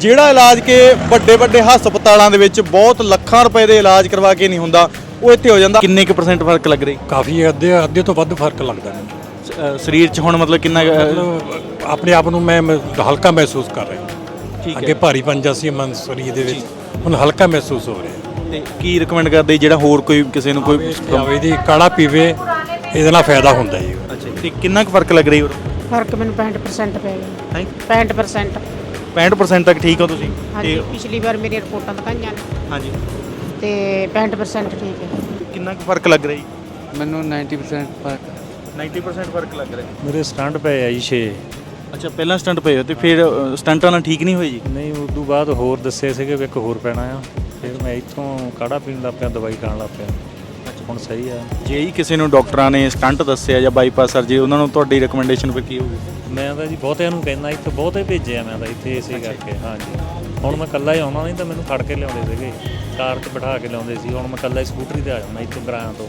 ਜਿਹੜਾ ਇਲਾਜ ਕਿ ਵੱਡੇ ਵੱਡੇ ਹਸਪਤਾਲਾਂ ਦੇ ਵਿੱਚ ਬਹੁਤ ਲੱਖਾਂ ਰੁਪਏ ਦੇ ਇਲਾਜ ਕਰਵਾ ਕੇ ਨਹੀਂ ਹੁੰਦਾ ਉਹ ਇੱਥੇ ਹੋ ਜਾਂਦਾ। ਕਿੰਨੇ ਕੁ ਪਰਸੈਂਟ ਫ਼ਰਕ ਲੱਗ ਰਹੀ ਕਾਫੀ ਅੱਧੇ ਅੱਧੇ ਤੋਂ ਵੱਧ ਫ਼ਰਕ ਲੱਗਦਾ ਅ, ਸਰੀਰ 'ਚ ਹੁਣ ਮਤਲਬ ਕਿੰਨਾ ਕੁ, ਅ, ਮਤਲਬ ਆਪਣੇ ਆਪ ਨੂੰ ਮੈਂ ਮੈਂ ਹਲਕਾ ਮਹਿਸੂਸ ਕਰ ਰਿਹਾ। ਠੀਕ ਹੈ। ਅੱਗੇ ਭਾਰੀ ਪੰਜਾ ਸੀ ਮਨ ਸਰੀਰ ਦੇ ਵਿੱਚ ਹੁਣ ਹਲਕਾ ਮਹਿਸੂਸ ਹੋ ਰਿਹਾ। ਤੇ ਕੀ ਰეკਮੈਂਡ ਕਰਦੇ ਜੀ? ਜਿਹੜਾ ਹੋਰ ਕੋਈ ਕਿਸੇ ਨੂੰ ਕੋਈ ਆਵੇ ਦੀ ਕਾੜਾ ਪੀਵੇ ਇਹਦੇ ਨਾਲ ਫਾਇਦਾ ਹੁੰਦਾ ਜੀ। ਅੱਛਾ ਤੇ ਕਿੰਨਾ ਕੁ ਫ਼ਰਕ ਲੱਗ ਰਹੀ ਹੋਰ ਫ਼ਰਕ ਮੈਨੂੰ 65% ਪੈ ਗਿਆ। ਹੈ? 65% 65% ਤੱਕ ਠੀਕ ਹੋ ਤੁਸੀਂ? ਹਾਂਜੀ ਤੇ ਪਿਛਲੀ ਵਾਰ ਮੇਰੀਆਂ ਰਿਪੋਰਟਾਂ ਦਿਖਾਈਆਂ ਨੇ। ਹਾਂਜੀ। ਤੇ 65% ਠੀਕ ਹੈ। ਕਿੰਨਾ ਕੁ ਫ਼ਰਕ ਲੱਗ ਰਹੀ ਮੈਨੂੰ 90% ਫ਼ਰਕ। 90% ਫ਼ਰਕ ਲੱਗ ਰਿਹਾ। ਮੇਰੇ ਸਟੰਟ ਪਏ ਆ ਜੀ 6 ਅੱਛਾ ਪਹਿਲਾਂ ਸਟੰਟ ਪਏ ਹੋ ਤੇ ਫਿਰ ਅ, ਸਟੰਟਾਂ ਨਾਲ ਠੀਕ ਨਹੀਂ ਹੋਏ ਜੀ? ਨਹੀਂ ਉਸ ਤੋਂ ਬਾਅਦ ਹੋਰ ਦੱਸੇ ਸੀਗੇ ਵੀ ਇੱਕ ਹੋਰ ਪੈਣਾ ਆ। ਫਿਰ ਮੈਂ ਇੱਥੋਂ ਕਾੜਾ ਪੀਣ ਲੱਗ ਪਿਆ ਦਵਾਈ ਖਾਣ ਲੱਗ ਪਿਆ। ਹੁਣ ਸਹੀ ਆ। ਜੇ ਹੀ ਕਿਸੇ ਨੂੰ ਡਾਕਟਰਾਂ ਨੇ ਸਟੰਟ ਦੱਸਿਆ ਜਾਂ ਬਾਈਪਾਸ ਸਰਜਰੀ ਉਹਨਾਂ ਨੂੰ ਤੁਹਾਡੀ ਰეკਮੈਂਡੇਸ਼ਨ ਫਿਰ ਕੀ ਹੋਊਗੀ? ਮੈਂ ਤਾਂ ਜੀ ਬਹੁਤਿਆਂ ਨੂੰ ਕਹਿੰਦਾ ਇੱਥੇ ਬਹੁਤੇ ਭੇਜਿਆ ਮੈਂ ਤਾਂ ਇੱਥੇ ਇਸੇ ਕਰਕੇ ਹਾਂਜੀ। ਹੁਣ ਮੈਂ ਇਕੱਲਾ ਹੀ ਆਉਣਾ ਨਹੀਂ ਤਾਂ ਮੈਨੂੰ ਫੜ ਕੇ ਲਿਆਉਂਦੇ ਸੀਗੇ। ਕਾਰ 'ਚ ਬਿਠਾ ਕੇ ਲਿਆਉਂਦੇ ਸੀ। ਹੁਣ ਮੈਂ ਇਕੱਲਾ ਹੀ ਸਕੂਟਰੀ ਤੇ ਆ ਜਾਣਾ ਇੱਥੋਂ ਗਰਾਂ ਤੋਂ।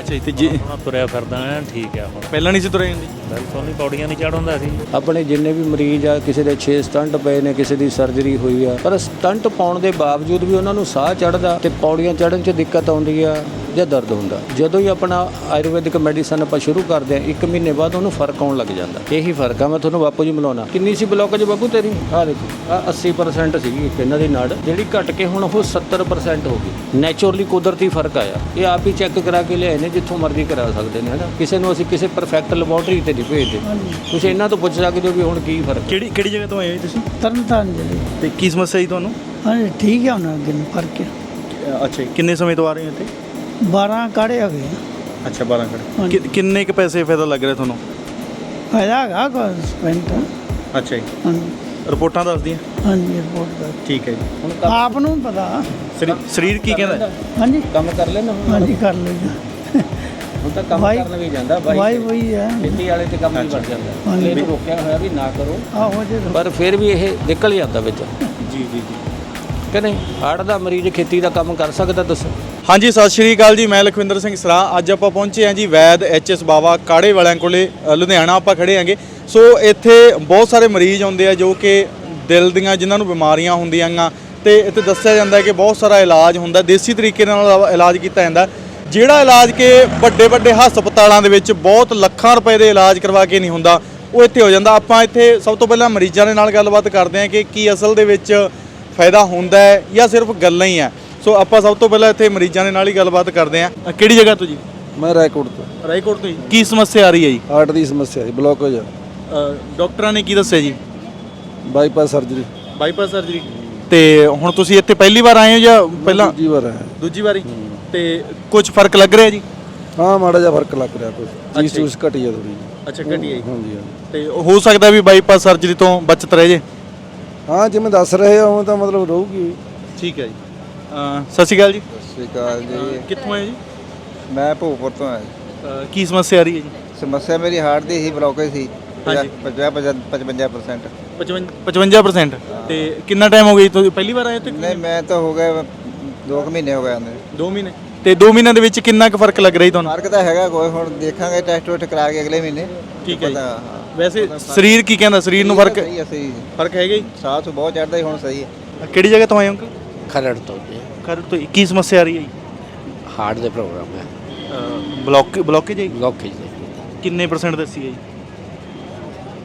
ਅੱਛਾ ਤੇ ਜੇ ਹੁਣ ਤੁਰਿਆ ਫਿਰਦਾ ਐ ਠੀਕ ਆ ਹੁਣ। ਪਹਿਲਾਂ ਨਹੀਂ ਸੀ ਤੁਰੇ ਜਾਂਦੇ? ਬਿਲਕੁਲ ਨਹੀਂ ਪੌੜੀਆਂ ਨਹੀਂ ਚੜ੍ਹ ਹੁੰਦਾ ਸੀ। ਆਪਣੇ ਜਿੰਨੇ ਵੀ ਮਰੀਜ਼ ਆ ਕਿਸੇ ਦੇ 6 ਸਟੰਟ ਪਏ ਨੇ ਕਿਸੇ ਦੀ ਸਰਜਰੀ ਹੋਈ ਆ ਪਰ ਸਟੰਟ ਪਾਉਣ ਦੇ ਬਾਵਜੂਦ ਵੀ ਉਹਨਾਂ ਨੂੰ ਸਾਹ ਚੜਦਾ ਤੇ ਪੌੜੀਆਂ ਚੜਨ 'ਚ ਦਿੱਕਤ ਆਉਂਦੀ ਆ। ਜਾਂ ਦਰਦ ਹੁੰਦਾ। ਜਦੋਂ ਹੀ ਆਪਣਾ ਆਯੁਰਵੈਦਿਕ ਮੈਡੀਸਨ ਆਪਾਂ ਸ਼ੁਰੂ ਕਰਦੇ ਆ 1 ਮਹੀਨੇ ਬਾਅਦ ਉਹਨੂੰ ਫ਼ਰਕ ਆਉਣ ਲੱਗ ਜਾਂਦਾ। ਇਹੀ ਫ਼ਰਕ ਆ ਮੈਂ ਤੁਹਾਨੂੰ ਬਾਪੂ ਜੀ ਮਿਲਾਉਣਾ। ਕਿੰਨੀ ਸੀ ਬਲੌਕੇਜ ਬਾਪੂ ਤੇਰੀ? ਆ ਦੇਖੋ ਆ 80% ਸੀਗੀ ਇੱਕ ਇਹਨਾਂ ਦੀ ਨਾੜ। ਜਿਹੜੀ ਘਟ ਕੇ ਹੁਣ ਉਹ 70% ਹੋ ਗਈ। ਨੇਚਰਲੀ ਕੁਦਰਤੀ ਫ਼ਰਕ ਆਇਆ। ਇਹ ਆਪ ਹੀ ਚੈੱਕ ਕਰਾ ਕੇ ਲਿਆਏ ਨੇ ਜਿੱਥੋਂ ਮਰਜ਼ੀ ਕਰਾ ਸਕਦੇ ਨੇ ਹਨਾ? ਕਿਸੇ ਨੂੰ ਅਸੀਂ ਕਿਸੇ ਪਰਫੈਕਟ ਲੈਬੋਰਟਰੀ ਤੇ ਨਹੀਂ ਭੇਜਦੇ। ਤੁਸੀਂ ਇਹਨਾਂ ਤੋਂ ਪੁੱਛ ਸਕਦੇ ਹੋ ਵੀ ਹੁਣ ਕੀ ਫ਼ਰਕ ਕਿਹੜੀ ਕਿਹੜੀ ਜਗ੍ਹਾ ਤੋਂ ਆਏ ਹੋ ਤੁਸੀਂ? ਤਰਨਤਾਰਨ ਜ਼ਿਲ੍ਹੇ। ਤੇ ਕੀ ਸਮੱਸਿਆ ਜੀ ਤੁਹਾਨੂੰ? ਹਾਂਜੀ ਠੀਕ ਹੈ ਹੁਣ ਅੱਗੇ ਨੂੰ ਫ਼ਰਕ ਹੈ ਅੱਛਾ ਕਿੰਨੇ ਸਮੇਂ ਤੋਂ ਆ ਰਹੇ ਹੋ ਇੱਥੇ? 12 ਕਾੜੇ ਹੋ ਗਏ ਅੱਛਾ 12 ਖੜੇ ਕਿੰਨੇ ਕੁ ਪੈਸੇ ਫਾਇਦਾ ਲੱਗ ਰਿਹਾ ਤੁਹਾਨੂੰ? ਫਾਇਦਾ ਹੈਗਾ ਕੋਈ ਸਪੈਂਟ। ਅੱਛਾ ਜੀ। ਰਿਪੋਰਟਾਂ ਦੱਸਦੀਆਂ ਹਾਂਜੀ ਰਿਪੋਰਟ ਦਾ ਠੀਕ ਹੈ ਜੀ। ਹੁਣ ਕੰਮ ਆਪ ਨੂੰ ਪਤਾ। ਸਰੀ- ਸਰੀਰ ਕੀ ਕਹਿੰਦਾ? ਹਾਂਜੀ। ਕੰਮ ਕਰ ਲੈਣਾ ਹੁਣ। ਹਾਂਜੀ ਕਰ ਲਈਦਾ। ਹੁਣ ਤਾਂ ਕੰਮ ਵਾਈ- ਕਰਨ ਵੀ ਜਾਂਦਾ ਵਾਈ ਬਾਈ ਵਈ ਹੈ ਖੇਤੀ ਵਾਲੇ ਤੇ ਕੰਮ ਨਹੀਂ ਵੱਧ ਜਾਂਦਾ। ਹਾਂਜੀ। ਇਹਨੂੰ ਰੋਕਿਆ ਹੋਇਆ ਵੀ ਨਾ ਕਰੋ। ਆਹੋ ਜੇ ਪਰ ਫਿਰ ਵੀ ਇਹ ਨਿਕਲ ਜਾਂਦਾ ਵਿੱਚ। ਜੀ ਦਾ ਮਰੀਜ਼ ਖੇਤੀ ਦਾ ਕੰਮ ਕਰ ਸਕਦਾ ਦੱਸੋ। ਹਾਂਜੀ, ਸਤਿ ਸ਼੍ਰੀ ਅਕਾਲ ਜੀ, ਮੈਂ ਲਖਵਿੰਦਰ ਸਿੰਘ ਸਰਾ। ਅੱਜ ਆਪਾਂ ਪਹੁੰਚੇ ਹਾਂ ਜੀ ਵੈਦ ਐਚਐਸ ਬਾਵਾ ਕਾੜੇ ਵਾਲਿਆਂ ਕੋਲੇ ਲੁਧਿਆਣਾ ਆਪਾਂ ਖੜੇ ਹਾਂਗੇ। ਸੋ ਇੱਥੇ ਬਹੁਤ ਸਾਰੇ ਮਰੀਜ਼ ਆਉਂਦੇ ਆ ਜੋ ਕਿ ਦਿਲ ਦੀਆਂ ਜਿਨ੍ਹਾਂ ਨੂੰ ਬਿਮਾਰੀਆਂ ਹੁੰਦੀਆਂ ਗਾ ਤੇ ਇੱਥੇ ਦੱਸਿਆ ਜਾਂਦਾ ਕਿ ਬਹੁਤ ਸਾਰਾ ਇਲਾਜ ਹੁੰਦਾ, ਦੇਸੀ ਤਰੀਕੇ ਨਾਲ ਇਲਾ- ਇਲਾਜ ਕੀਤਾ ਜਾਂਦਾ। ਜਿਹੜਾ ਇਲਾਜ ਕਿ ਵੱਡੇ ਵੱਡੇ ਹਸਪਤਾਲਾਂ ਦੇ ਵਿੱਚ ਬਹੁਤ ਲੱਖਾਂ ਰੁਪਏ ਦੇ ਇਲਾਜ ਕਰਵਾ ਕੇ ਨਹੀਂ ਹੁੰਦਾ, ਉਹ ਇੱਥੇ ਹੋ ਜਾਂਦਾ। ਆਪਾਂ ਇੱਥੇ ਸਭ ਤੋਂ ਪਹਿਲਾਂ ਮਰੀਜ਼ਾਂ ਦੇ ਨਾਲ ਗੱਲਬਾਤ ਕਰਦੇ ਹਾਂ ਕਿ ਕੀ ਅਸਲ ਦੇ ਵਿੱਚ ਫਾਇਦਾ ਹੁੰਦਾ ਹੈ ਜਾਂ ਸਿਰਫ ਗੱਲਾਂ ਹੀ ਆ ਸੋ ਆਪਾਂ ਸਭ ਤੋਂ ਪਹਿਲਾਂ ਇੱਥੇ ਮਰੀਜ਼ਾਂ ਦੇ ਨਾਲ ਹੀ ਗੱਲਬਾਤ ਕਰਦੇ ਹਾਂ। ਅ, ਕਿਹੜੀ ਜਗ੍ਹਾ ਤੋਂ ਜੀ? ਮੈਂ ਰਾਏਕੋਟ ਤੋਂ। ਰਾਏਕੋਟ ਤੋਂ ਜੀ ਕੀ ਸਮੱਸਿਆ ਆ ਰਹੀ ਹੈ ਜੀ? ਹਾਰਟ ਦੀ ਸਮੱਸਿਆ ਹੈ ਬਲੌਕੇਜ ਹੈ ਡਾਕਟਰਾਂ ਨੇ ਕੀ ਦੱਸਿਆ ਜੀ? ਬਾਈਪਾਸ ਸਰਜਰੀ ਬਾਈਪਾਸ ਸਰਜਰੀ ਤੇ ਹੁਣ ਤੁਸੀਂ ਇੱਥੇ ਪਹਿਲੀ ਵਾਰ ਆਏ ਹੋ ਜਾਂ ਪਹਿਲਾਂ? ਦੂਜੀ ਵਾਰ ਹੈ ਦੂਜੀ ਵਾਰੀ? ਤੇ ਕੁਝ ਫ਼ਰਕ ਲੱਗ ਰਿਹਾ ਜੀ? ਹਾਂ ਮਾੜਾ ਜਿਹਾ ਫ਼ਰਕ ਲੱਗ ਰਿਹਾ ਕੋਈ ਚੀਜ਼। ਚੂਸ ਘਟੀ ਹੈ ਥੋੜੀ ਅੱਛਾ ਘਟੀ ਹੈ ਹਾਂਜੀ ਹਾਂ ਤੇ ਹੋ ਸਕਦਾ ਵੀ ਬਾਈਪਾਸ ਸਰਜਰੀ ਤੋਂ ਬਚਤ ਰਹੇ ਜੇ? ਹਾਂ ਜਿਵੇਂ ਦੱਸ ਰਹੇ ਹੋ ਤਾਂ ਮਤਲਬ ਰਹੂਗੀ। ਠੀਕ ਹੈ ਜੀ। ਸਤਿ ਸ਼੍ਰੀ ਅਕਾਲ ਜੀ। ਸਤਿ ਸ਼੍ਰੀ ਅਕਾਲ ਜੀ। ਕਿੱਥੋਂ ਆਏ ਜੀ? ਮੈਂ ਭੋਗਪੁਰ ਤੋਂ ਆਇਆ ਕੀ ਸਮੱਸਿਆ ਆ ਰਹੀ ਹੈ ਜੀ? ਸਮੱਸਿਆ ਮੇਰੀ ਹਾਰਟ ਦੀ ਹੀ ਬਲੌਕੇਜ ਸੀ ਹਾਂਜੀ। 50 55% 55 55% ਤੇ ਕਿੰਨਾ ਟਾਈਮ ਹੋ ਗਿਆ ਜੀ? ਤੁਸੀਂ ਪਹਿਲੀ ਵਾਰ ਆਏ ਤੇ ਨਹੀਂ ਮੈਂ ਤਾਂ ਹੋ ਗਿਆ 2 ਮਹੀਨੇ ਹੋ ਗਏ ਆਂਦੇ 2 ਮਹੀਨੇ। ਤੇ 2 ਮਹੀਨਿਆਂ ਦੇ ਵਿੱਚ ਕਿੰਨਾ ਕੁ ਫ਼ਰਕ ਲੱਗ ਰਿਹਾ ਜੀ ਤੁਹਾਨੂੰ? ਫ਼ਰਕ ਤਾਂ ਹੈਗਾ ਕੋਈ ਹੁਣ ਦੇਖਾਂਗੇ ਟੈਸਟ ਟੂਸਟ ਕਰਾ ਕੇ ਅਗਲੇ ਮਹੀਨੇ। ਠੀਕ ਹੈ ਜੀ। ਪਤਾ, ਹਾਂ। ਵੈਸੇ ਸਰੀਰ ਕੀ ਕਹਿੰਦਾ? ਸਰੀਰ ਨੂੰ ਫ਼ਰਕ ਸਹੀ ਹੈ ਸਹੀ ਹੈ। ਫ਼ਰਕ ਹੈਗਾ ਜੀ? ਸਾਹ ਤੋਂ ਬਹੁਤ ਚੜਦਾ ਹੀ ਹੁਣ ਸਹੀ ਹੈ। ਕਿਹੜੀ ਜਗ੍ਹਾ ਤੋਂ ਆਏ ਹੋ ਅੰਕਲ? ਖਰੜ ਤੋਂ ਜੀ ਖਰ ਤੋਂ ਕੀ ਸਮੱਸਿਆ ਆ ਰਹੀ ਹੈ ਜੀ ਹਾਰਟ ਦੇ ਪ੍ਰੋਗਰਾਮ ਹੈ ਬਲੌਕ ਬਲੌਕੇਜ ਹੈ ਜੀ? ਬਲੌਕੇਜ ਦੇ ਕਿੰਨੇ ਪਰਸੈਂਟ ਦੱਸੀ ਹੈ ਜੀ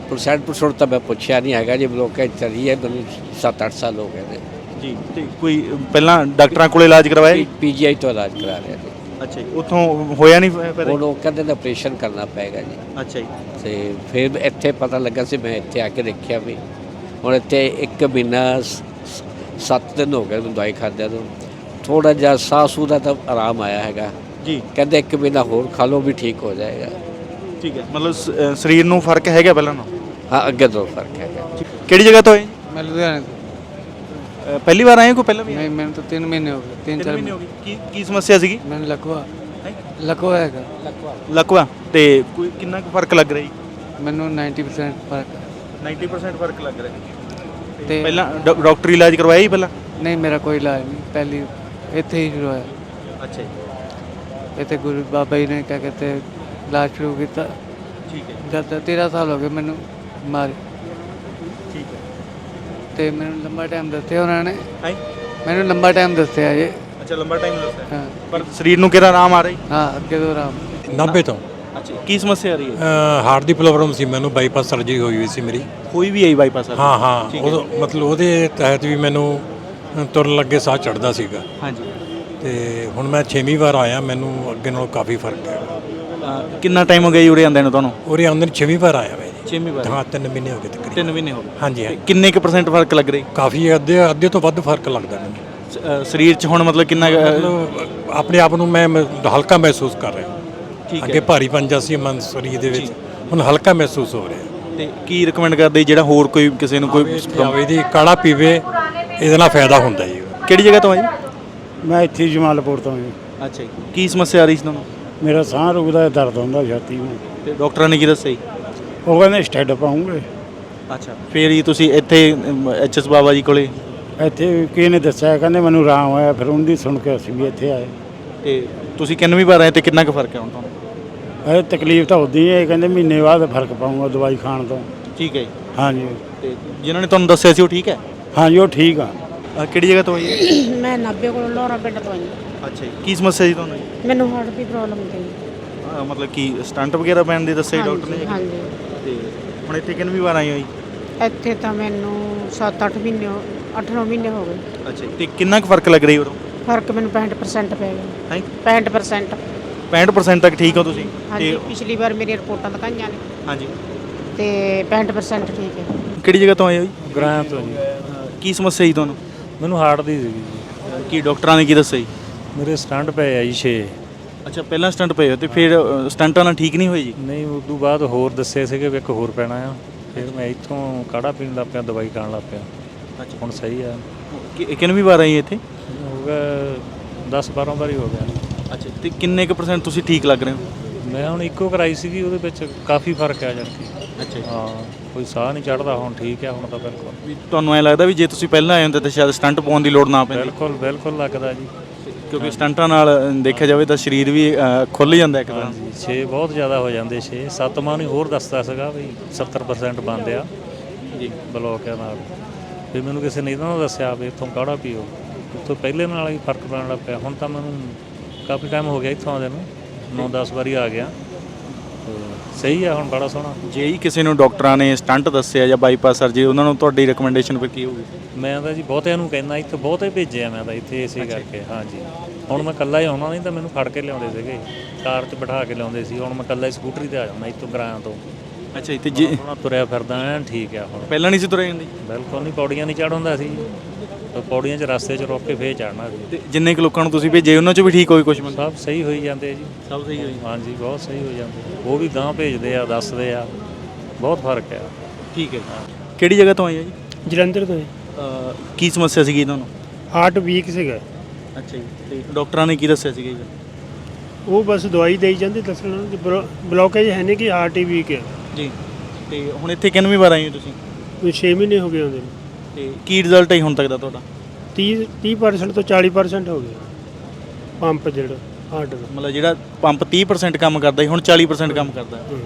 ਪਰਸੈਂਟ ਪਰਸੈਂਟ ਤਾਂ ਮੈਂ ਪੁੱਛਿਆ ਨਹੀਂ ਹੈਗਾ ਜੀ ਬਲੌਕੇਜ ਚੱਲੀ ਹੈ ਮੈਨੂੰ 7-8 ਸਾਲ ਹੋ ਗਏ ਨੇ ਜੀ ਤੇ ਕੋਈ ਪਹਿਲਾਂ ਡਾਕਟਰਾਂ ਕੋਲ ਇਲਾਜ ਕਰਵਾਇਆ ਜੀ ਪੀਜੀਆਈ ਤੋਂ ਇਲਾਜ ਕਰਾ ਰਿਹਾ ਜੀ ਅੱਛਾ ਜੀ ਉੱਥੋਂ ਹੋਇਆ ਨਹੀਂ ਫਿਰ ਉਹ ਲੋਕ ਕਹਿੰਦੇ ਨੇ ਆਪਰੇਸ਼ਨ ਕਰਨਾ ਪਏਗਾ ਜੀ ਅੱਛਾ ਜੀ ਤੇ ਫਿਰ ਇੱਥੇ ਪਤਾ ਲੱਗਾ ਸੀ ਮੈਂ ਇੱਥੇ ਆ ਕੇ ਦੇਖਿਆ ਵੀ ਹੁਣ ਇੱਥੇ ਇੱਕ ਮਹੀਨਾ 7 ਦਿਨ ਹੋ ਗਏ ਮੈਨੂੰ ਦਵਾਈ ਖਾਦਿਆਂ ਨੂੰ। ਥੋੜਾ ਜਿਹਾ ਸਾਹ ਸੂਹ ਦਾ ਤਾਂ ਆਰਾਮ ਆਇਆ ਹੈਗਾ। ਜੀ। ਕਹਿੰਦੇ ਇੱਕ ਮਹੀਨਾ ਹੋਰ ਖਾ ਲਓ ਵੀ ਠੀਕ ਹੋ ਜਾਏਗਾ। ਠੀਕ ਹੈ। ਮਤਲਬ ਸ- ਅ, ਸਰੀਰ ਨੂੰ ਫ਼ਰਕ ਹੈਗਾ ਪਹਿਲਾਂ ਨਾਲੋਂ? ਹਾਂ ਅੱਗੇ ਤੋਂ ਫ਼ਰਕ ਹੈਗਾ। ਕਿਹੜੀ ਜਗ੍ਹਾ ਤੋਂ ਆਏ? ਜੀ? ਮੈਂ ਲੁਧਿਆਣੇ ਤੋਂ। ਅ, ਪਹਿਲੀ ਵਾਰ ਆਏ ਹੋ ਕੋਈ ਪਹਿਲਾਂ ਵੀ ਆਏ? ਨਹੀਂ ਮੈਨੂੰ ਤਾਂ 3 ਮਹੀਨੇ ਹੋ ਗਏ। 3 ਤਿੰਨ 4 ਮਹੀਨੇ ਹੋ ਗਏ। ਕੀ ਕੀ ਸਮੱਸਿਆ ਸੀਗੀ? ਮੈਨੂੰ ਲਕਵਾ। ਹੈਂ? ਲਕਵਾ ਹੈਗਾ। ਲਕਵਾ। ਤੇ ਕੋਈ ਕਿੰਨਾ ਕੁ ਫ਼ਰਕ ਲੱਗ ਰਿਹਾ ਜੀ? ਮੈਨੂੰ 90% ਫ਼ਰਕ ਹੈ। 90% ਫ਼ਰਕ ਲੱਗ ਰਿਹਾ ਤੇ ਪਹਿਲਾਂ ਡਾ- ਡਾਕਟਰੀ ਇਲਾਜ ਕਰਵਾਇਆ ਜੀ ਪਹਿਲਾਂ? ਨਹੀਂ ਮੇਰਾ ਕੋਈ ਇਲਾਜ ਨਹੀਂ। ਪਹਿਲੀ ਇੱਥੇ ਹੀ ਸ਼ੁਰੂ ਹੋਇਆ। ਅੱਛਾ ਜੀ। ਇੱਥੇ ਗੁਰੂ ਬਾਬਾ ਜੀ ਨੇ ਕਿਆ ਕਹਤੇ ਇਲਾਜ ਸ਼ੁਰੂ ਕੀਤਾ। ਠੀਕ ਹੈ। ਜਦ ਤੱਕ 13 ਸਾਲ ਹੋ ਗਏ ਮੈਨੂੰ ਮਾਰੇ। ਠੀਕ ਹੈ। ਤੇ ਮੈਨੂੰ ਲੰਬਾ ਟਾਈਮ ਦੱਸਿਆ ਉਹਨਾਂ ਨੇ। ਹੈ? ਮੈਨੂੰ ਲੰਬਾ ਟਾਈਮ ਦੱਸਿਆ ਜੀ ਅੱਛਾ ਲੰਬਾ ਟਾਈਮ ਹਾਂ। ਪਰ ਸਰੀਰ ਨੂੰ ਕਿਹੜਾ ਆਰਾਮ ਆ ਰਹੀ ਹਾਂ ਅੱਗੇ ਤੋਂ ਆਰਾਮ। 90 ਤੋਂ। ਅੱਛਾ ਕੀ ਸਮੱਸਿਆ ਆ ਰਹੀ ਹੈ? ਹਾਰਟ ਦੀ ਪ੍ਰੋਬਲਮ ਸੀ ਮੈਨੂੰ ਬਾਈਪਾਸ ਸਰਜਰੀ ਹੋਈ ਹੋਈ ਸੀ ਮੇਰੀ। ਕੋਈ ਵੀ ਆਈ ਬਾਈਪਾਸ ਹਾਂ ਹਾਂ। ਉਦੋਂ ਮਤਲਬ ਉਹਦੇ ਤਹਿਤ ਵੀ ਮੈਨੂੰ ਅ, ਤੁਰਨ ਲੱਗੇ ਸਾਹ ਚੜਦਾ ਸੀਗਾ। ਹਾਂਜੀ। ਤੇ ਹੁਣ ਮੈਂ 6ਵੀਂ ਵਾਰ ਆਇਆ ਮੈਨੂੰ ਅੱਗੇ ਨਾਲੋਂ ਕਾਫੀ ਫ਼ਰਕ ਹੈ। ਅਹ ਕਿੰਨਾ ਟਾਈਮ ਹੋ ਗਿਆ ਜੀ ਉਰੇ ਆਂਦੇ ਨੂੰ ਤੁਹਾਨੂੰ? ਉਰੇ ਆਉਂਦੇ ਨੂੰ 6ਵੀਂ ਵਾਰ ਆਇਆ ਮੈਂ ਜੀ। 6ਵੀਂ ਵਾਰ। ਹਾਂ 3 ਮਹੀਨੇ ਹੋ ਗਏ ਤਕਰੀਬਨ। 3 ਮਹੀਨੇ ਹੋ ਗਏ। ਹਾਂਜੀ ਹਾਂ। ਕਿੰਨੇ ਕੁ ਪਰਸੈਂਟ ਫ਼ਰਕ ਲੱਗ ਰਹੀ ਕਾਫੀ ਅੱਧੇ ਅੱਧੇ ਤੋਂ ਵੱਧ ਫ਼ਰਕ ਲੱਗਦਾ ਮੈਨੂੰ। ਅਹ ਸਰੀਰ 'ਚ ਹੁਣ ਮਤਲਬ ਕਿੰਨਾ ਕੁ, ਅਹ, ਮਤਲਬ ਆਪਣੇ ਆਪ ਨੂੰ ਮੈਂ ਮ- ਹਲਕਾ ਮਹਿਸੂਸ ਕਰ ਰਿਹਾ। ਠੀਕ ਅੱਗੇ ਭਾਰੀ ਪੰਜਾ ਸੀ ਮਨ ਸਰੀਰ ਦੇ ਵਿੱਚ। ਹੁਣ ਹਲਕਾ ਮਹਿਸੂਸ ਹੋ ਰਿਹਾ। ਤੇ ਕੀ ਰეკਮੈਂਡ ਕਰਦੇ ਜੀ ਜਿਹੜਾ ਹੋਰ ਕੋਈ ਕਿਸੇ ਨੂੰ ਕੋਈ ਜਾਵੇ ਦੀ ਕਾੜਾ ਪੀਵੇ ਇਹਦੇ ਨਾਲ ਫਾਇਦਾ ਹੁੰਦਾ ਜੀ। ਕਿਹੜੀ ਜਗ੍ਹਾ ਤੋਂ ਆ ਜੀ ਮੈਂ ਇੱਥੇ ਜਮਾਲਪੁਰ ਤੋਂ ਜੀ। ਅੱਛਾ ਜੀ। ਕੀ ਸਮੱਸਿਆ ਆ ਰਹੀ ਸੀ ਤੁਹਾਨੂੰ? ਮੇਰਾ ਸਾਹ ਰੁਕਦਾ ਦਰਦ ਹੁੰਦਾ ਛਾਤੀ ਵਿੱਚ ਤੇ ਡਾਕਟਰਾਂ ਨੇ ਕੀ ਦੱਸਿਆ ਜੀ? ਉਹ ਕਹਿੰਦੇ ਸਟੈਡ ਪਾਉਂਗੇ। ਅੱਛਾ। ਫੇਰ ਜੀ ਤੁਸੀਂ ਇੱਥੇ ਐਚਐਸ ਬਾਬਾ ਜੀ ਕੋਲੇ? ਇੱਥੇ ਕਿਸੇ ਨੇ ਦੱਸਿਆ ਕਹਿੰਦੇ ਮੈਨੂੰ ਆਰਾਮ ਹੋਇਆ ਫਿਰ ਉਹਦੀ ਸੁਣ ਕੇ ਅਸੀਂ ਵੀ ਇੱਥੇ ਆਏ। ਤੇ ਤੁਸੀਂ ਕਿੰਨਵੀਂ ਵਾਰ ਆਏ ਤੇ ਕਿੰਨਾ ਕੁ ਫ਼ਰਕ ਹੈ ਹੁਣ ਤੁਹਾਨੂੰ? ਇਹ ਤਕਲੀਫ ਤਾਂ ਹੁੰਦੀ ਹੈ ਕਹਿੰਦੇ ਮਹੀਨੇ ਬਾਅਦ ਫ਼ਰਕ ਪਾਉਂਗਾ ਦਵਾਈ ਖਾਣ ਤੋਂ। ਠੀਕ ਹੈ ਜੀ। ਹਾਂਜੀ। ਤੇ ਜਿਨ੍ਹਾਂ ਨੇ ਤੁਹਾਨੂੰ ਦੱਸਿਆ ਸੀ ਉਹ ਠੀਕ ਹੈ? ਹਾਂਜੀ ਉਹ ਠੀਕ ਆ। ਅਹ ਕਿਹੜੀ ਜਗ੍ਹਾ ਤੋਂ ਆਈ ਹੈ? ਮੈਂ ਨਾਭੇ ਕੋਲ ਲੋਰਾ ਪਿੰਡ ਤੋਂ ਆਈ ਹਾਂ। ਅੱਛਾ ਜੀ ਕੀ ਸਮੱਸਿਆ ਜੀ ਤੁਹਾਨੂੰ? ਮੈਨੂੰ ਹਾਰਟ ਦੀ ਪ੍ਰੋਬਲਮ ਸੀ। ਅਹ ਮਤਲਬ ਕੀ ਸਟੰਟ ਵਗੈਰਾ ਪੈਣ ਦੀ ਦੱਸਿਆ ਡਾਕਟਰ ਨੇ? ਹਾਂਜੀ ਤੇ ਹੁਣ ਇੱਥੇ ਕਿੰਨਵੀਂ ਵਾਰ ਆਏ ਹੋ ਜੀ? ਇੱਥੇ ਤਾਂ ਮੈਨੂੰ 7-8 ਮਹੀਨੇ 8-9 ਮਹੀਨੇ ਹੋ ਗਏ। ਅੱਛਾ ਜੀ ਤੇ ਕਿੰਨਾ ਕੁ ਫ਼ਰਕ ਲੱਗ ਰਹੀ ਉਦੋਂ? ਫ਼ਰਕ ਮੈਨੂੰ 65% ਪੈ ਗਿਆ। ਹੈ? 65% 65% ਤੱਕ ਠੀਕ ਹੋ ਤੁਸੀਂ? ਹਾਂਜੀ ਤੇ ਪਿਛਲੀ ਵਾਰ ਮੇਰੀਆਂ ਰਿਪੋਰਟਾਂ ਦਿਖਾਈਆਂ ਨੇ। ਹਾਂਜੀ। ਤੇ 65% ਠੀਕ ਹੈ। ਕਿਹੜੀ ਜਗ੍ਹਾ ਤੋਂ ਆਏ ਹੋ ਜੀ? ਗ੍ਰਾਂ ਤੋਂ ਜੀ। ਕੀ ਸਮੱਸਿਆ ਜੀ ਤੁਹਾਨੂੰ? ਮੈਨੂੰ ਹਾਰਟ ਦੀ ਸੀਗੀ ਜੀ। ਕੀ ਡਾਕਟਰਾਂ ਨੇ ਕੀ ਦੱਸਿਆ ਜੀ? ਮੇਰੇ ਸਟੰਟ ਪਏ ਆ ਜੀ 6 ਅੱਛਾ ਪਹਿਲਾਂ ਸਟੰਟ ਪਏ ਹੋ ਤੇ ਫਿਰ ਸਟੰਟਾਂ ਨਾਲ ਠੀਕ ਨਹੀਂ ਹੋਏ ਜੀ? ਨਹੀਂ ਉਸ ਤੋਂ ਬਾਅਦ ਹੋਰ ਦੱਸੇ ਸੀਗੇ ਵੀ ਇੱਕ ਹੋਰ ਪੈਣਾ ਆ। ਫਿਰ ਮੈਂ ਇੱਥੋਂ ਕਾੜਾ ਪੀਣ ਲੱਗ ਪਿਆ ਦਵਾਈ ਖਾਣ ਲੱਗ ਪਿਆ। ਅੱਛਾ। ਹੁਣ ਸਹੀ ਆ। ਕਿ- ਕਿੰਨਵੀਂ ਵਾਰ ਆਈ ਇੱਥੇ? ਹੋ ਗਿਆ 10 12 ਵਾਰੀ ਹੋ ਗਿਆ। ਅੱਛਾ ਤੇ ਕਿੰਨੇ ਕੁ ਪਰਸੈਂਟ ਤੁਸੀਂ ਠੀਕ ਲੱਗ ਰਹੇ ਹੋ? ਮੈਂ ਹੁਣ ਇੱਕੋ ਕਰਾਈ ਸੀਗੀ ਉਹਦੇ ਵਿੱਚ ਕਾਫੀ ਫ਼ਰਕ ਆ ਜਾਣ ਕੇ। ਅੱਛਾ ਜੀ। ਹਾਂ ਕੋਈ ਸਾਹ ਨਹੀਂ ਚੜਦਾ ਹੁਣ ਠੀਕ ਆ ਹੁਣ ਤਾਂ ਬਿਲਕੁਲ। ਵੀ ਤੁਹਾਨੂੰ ਐ ਲੱਗਦਾ ਵੀ ਜੇ ਤੁਸੀਂ ਪਹਿਲਾਂ ਆਏ ਹੁੰਦੇ ਤਾਂ ਸ਼ਾਇਦ ਸਟੰਟ ਪਾਉਣ ਦੀ ਲੋੜ ਨਾ ਪੈਂਦੀ? ਬਿਲਕੁਲ ਬਿਲਕੁਲ ਲੱਗਦਾ ਜੀ। ਕਿਉਂਕਿ ਸਟੰਟਾਂ ਨਾਲ ਅ, ਦੇਖਿਆ ਜਾਵੇ ਤਾਂ ਸਰੀਰ ਵੀ ਅ, ਖੁੱਲ ਜਾਂਦਾ ਇੱਕ ਤਰ੍ਹਾਂ। ਹਾਂਜੀ 6 ਬਹੁਤ ਜ਼ਿਆਦਾ ਹੋ ਜਾਂਦੇ 6 ਸੱਤਵਾਂ ਨੂੰ ਹੋਰ ਦੱਸਦਾ ਸੀਗਾ ਵੀ 70% ਬੰਦ ਆ। ਜੀ। ਬਲੌਕ ਆ ਨਾਲ। ਫਿਰ ਮੈਨੂੰ ਕਿਸੇ ਨੇ ਇਹਨਾਂ ਦੱਸਿਆ ਵੀ ਇੱਥੋਂ ਕਾੜਾ ਪੀਓ। ਉੱਥੋਂ ਪਹਿਲੇ ਨਾਲ ਹੀ ਫ਼ਰਕ ਪੈਣ ਲੱਗ ਪਿਆ। ਹੁਣ ਤਾਂ ਮੈਨੂੰ ਕਾਫੀ ਟਾਈਮ ਹੋ ਗਿਆ ਇੱਥੋਂ ਆਉਂਦੇ ਨੂੰ 9-10 ਵਾਰੀ ਆ ਗਿਆ। ਤੇ ਸਹੀ ਆ ਹੁਣ ਬੜਾ ਸੋਹਣਾ। ਜੇ ਹੀ ਕਿਸੇ ਨੂੰ ਡਾਕਟਰਾਂ ਨੇ ਸਟੰਟ ਦੱਸਿਆ ਜਾਂ ਬਾਈਪਾਸ ਸਰਜਰੀ ਉਹਨਾਂ ਨੂੰ ਤੁਹਾਡੀ ਰეკਮੈਂਡੇਸ਼ਨ ਫਿਰ ਕੀ ਹੋਊਗੀ? ਮੈਂ ਤਾਂ ਜੀ ਬਹੁਤਿਆਂ ਨੂੰ ਕਹਿੰਦਾ ਇੱਥੇ ਬਹੁਤੇ ਭੇਜਿਆ ਮੈਂ ਤਾਂ ਇੱਥੇ ਇਸੇ ਕਰਕੇ ਹਾਂਜੀ। ਹੁਣ ਮੈਂ ਇਕੱਲਾ ਹੀ ਆਉਣਾ ਨਹੀਂ ਤਾਂ ਮੈਨੂੰ ਫੜ ਕੇ ਲਿਆਉਂਦੇ ਸੀਗੇ। ਕਾਰ 'ਚ ਬਿਠਾ ਕੇ ਲਿਆਉਂਦੇ ਸੀ ਹੁਣ ਮੈਂ ਇਕੱਲਾ ਹੀ ਸਕੂਟਰੀ ਤੇ ਆ ਜਾਣਾ ਇੱਥੋਂ ਗਰਾਂ ਤੋਂ। ਅੱਛਾ ਤੇ ਜੇ ਹੁਣ ਤੁਰਿਆ ਫਿਰਦਾ ਠੀਕ ਆ ਹੁਣ। ਪਹਿਲਾਂ ਨਹੀਂ ਸੀ ਤੁਰੇ ਜਾਂਦੇ? ਬਿਲਕੁਲ ਨਹੀਂ ਪੌੜੀਆਂ ਨਹੀਂ ਚੜ੍ਹ ਹੁੰਦਾ ਸੀ। ਪੌੜੀਆਂ 'ਚ ਰਸਤੇ 'ਚ ਰੋਕ ਕੇ ਫੇਰ ਚੜ੍ਹਨਾ ਸੀ ਤੇ ਜਿੰਨੇ ਕੁ ਲੋਕਾਂ ਨੂੰ ਤੁਸੀਂ ਭੇਜੇ ਉਹਨਾਂ ਚੋਂ ਵੀ ਠੀਕ ਹੋਈ ਕੁਝ ਬੰਦਾ ਸਭ ਸਹੀ ਹੋਈ ਜਾਂਦੇ ਆ ਜੀ। ਸਭ ਸਹੀ ਹੋਈ। ਹਾਂਜੀ ਬਹੁਤ ਸਹੀ ਹੋ ਜਾਂਦੇ ਉਹ ਵੀ ਗਾਂ ਭੇਜਦੇ ਆ ਦੱਸਦੇ ਆ। ਬਹੁਤ ਫ਼ਰਕ ਆ। ਠੀਕ ਹੈ ਜੀ। ਕਿਹੜੀ ਜਗ੍ਹਾ ਤੋਂ ਆਏ ਆ ਜੀ? ਜਲੰਧਰ ਤੋਂ ਅ, ਕੀ ਸਮੱਸਿਆ ਸੀਗੀ ਤੁਹਾਨੂੰ? ਹਾਰਟ ਵੀਕ ਸੀਗਾ। ਅੱਛਾ ਜੀ ਤੇ ਡਾਕਟਰਾਂ ਨੇ ਕੀ ਦੱਸਿਆ ਸੀਗਾ ਜੀ? ਉਹ ਬਸ ਦਵਾਈ ਦੇਈ ਜਾਂਦੇ ਦੱਸਣਾ ਬਲੌਕੇਜ ਹੈ ਨਹੀਂ ਕਿ ਹਾਰਟ ਹੀ ਵੀਕ ਹੈ। ਜੀ ਤੇ ਹੁਣ ਇੱਥੇ ਕਿੰਨਵੀਂ ਵਾਰ ਆਏ ਹੋ ਤੁਸੀਂ? ਉਹ 6 ਮਹੀਨੇ ਹੋ ਗਏ ਹੁੰਦੇ ਤੇ ਕੀ ਰਿਜ਼ਲਟ ਹੈ ਹੁਣ ਤੱਕ ਦਾ ਤੁਹਾਡਾ 30 30% ਤੋਂ 40% ਹੋ ਗਿਆ ਪੰਪ ਜਿਹੜਾ ਹਾਰਟ ਦਾ ਮਤਲਬ ਜਿਹੜਾ ਪੰਪ 30% ਕੰਮ ਕਰਦਾ ਸੀ ਹੁਣ 40% ਕੰਮ ਕਰਦਾ ਹੈ। ਹੂੰ।